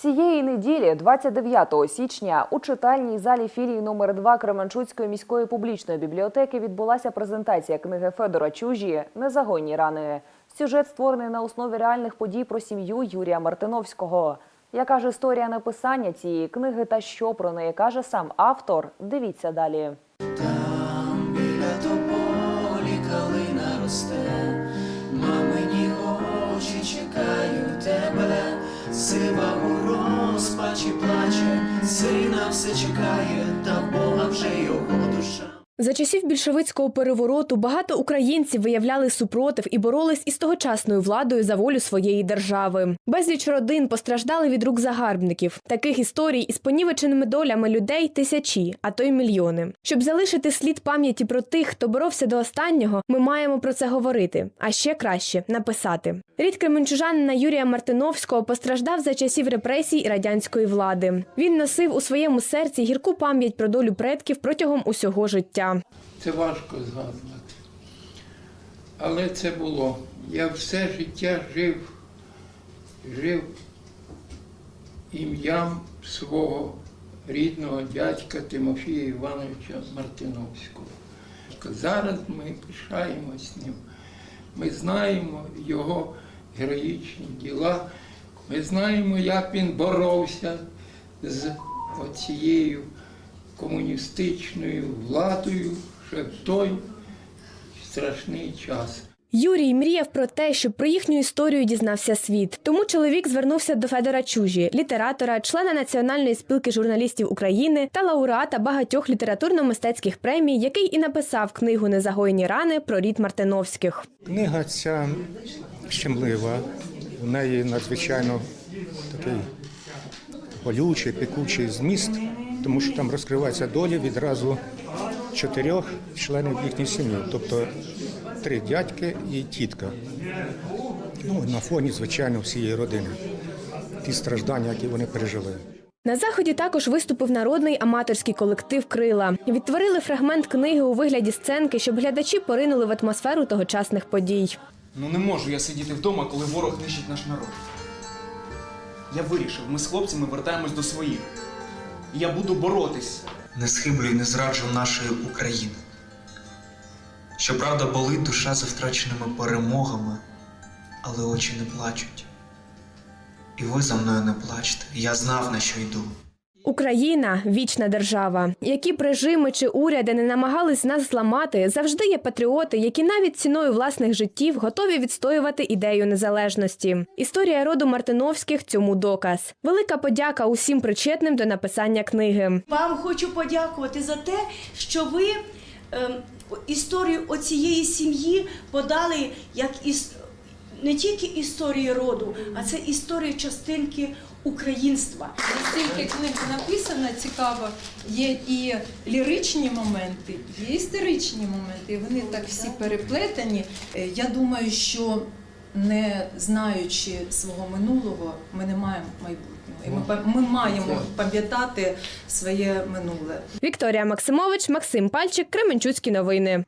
Цієї неділі, 29 січня, у читальній залі філії номер 2 Кременчуцької міської публічної бібліотеки відбулася презентація книги Федора Чужі Незагойні рани. Сюжет створений на основі реальних подій про сім'ю Юрія Мартиновського. Яка ж історія написання цієї книги та що про неї каже сам автор? Дивіться далі. Розпачі плаче, сина все чекає, та Бога вже його душа. За часів більшовицького перевороту багато українців виявляли супротив і боролись із тогочасною владою за волю своєї держави. Безліч родин постраждали від рук загарбників. Таких історій із понівеченими долями людей тисячі, а то й мільйони. Щоб залишити слід пам'яті про тих, хто боровся до останнього, ми маємо про це говорити. А ще краще написати. Рід кременчужанина Юрія Мартиновського постраждав за часів репресій радянської влади. Він носив у своєму серці гірку пам'ять про долю предків протягом усього життя. Це важко згадувати. Але це було. Я все життя жив, жив ім'ям свого рідного дядька Тимофія Івановича Мартиновського. Зараз ми пишаємось ним. Ми знаємо його героїчні діла. Ми знаємо, як він боровся з оцією комуністичною владою ще в той страшний час. Юрій мріяв про те, щоб про їхню історію дізнався світ. Тому чоловік звернувся до Федора Чужі, літератора, члена Національної спілки журналістів України та лауреата багатьох літературно-мистецьких премій, який і написав книгу Незагоєні рани про рід Мартиновських. Книга ця щемлива, у неї надзвичайно такий болючий, пекучий зміст, тому що там розкриваються долі відразу чотирьох членів їхньої сім'ї, тобто три дядьки і тітка. Ну, на фоні, звичайно, всієї родини. Ті страждання, які вони пережили. На заході також виступив народний аматорський колектив Крила. Відтворили фрагмент книги у вигляді сценки, щоб глядачі поринули в атмосферу тогочасних подій. Ну не можу я сидіти вдома, коли ворог нищить наш народ. Я вирішив, ми з хлопцями вертаємось до своїх. Я буду боротись. не схиблю і не зраджу нашої України. Щоправда, болить душа за втраченими перемогами, але очі не плачуть. І ви за мною не плачте, я знав, на що йду. Україна вічна держава. Які б режими чи уряди не намагались нас зламати, завжди є патріоти, які навіть ціною власних життів готові відстоювати ідею незалежності. Історія роду Мартиновських цьому доказ. Велика подяка усім причетним до написання книги. Вам хочу подякувати за те, що ви ем, історію оцієї сім'ї подали як іс... не тільки історії роду, а це історія частинки українства. Настільки книга написана цікаво, є і ліричні моменти, є історичні моменти. Вони так всі переплетені. Е, Я думаю, що не знаючи свого минулого, ми не маємо майбутнього. І ми, ми маємо пам'ятати своє минуле. Вікторія Максимович, Максим Пальчик, Кременчуцькі новини.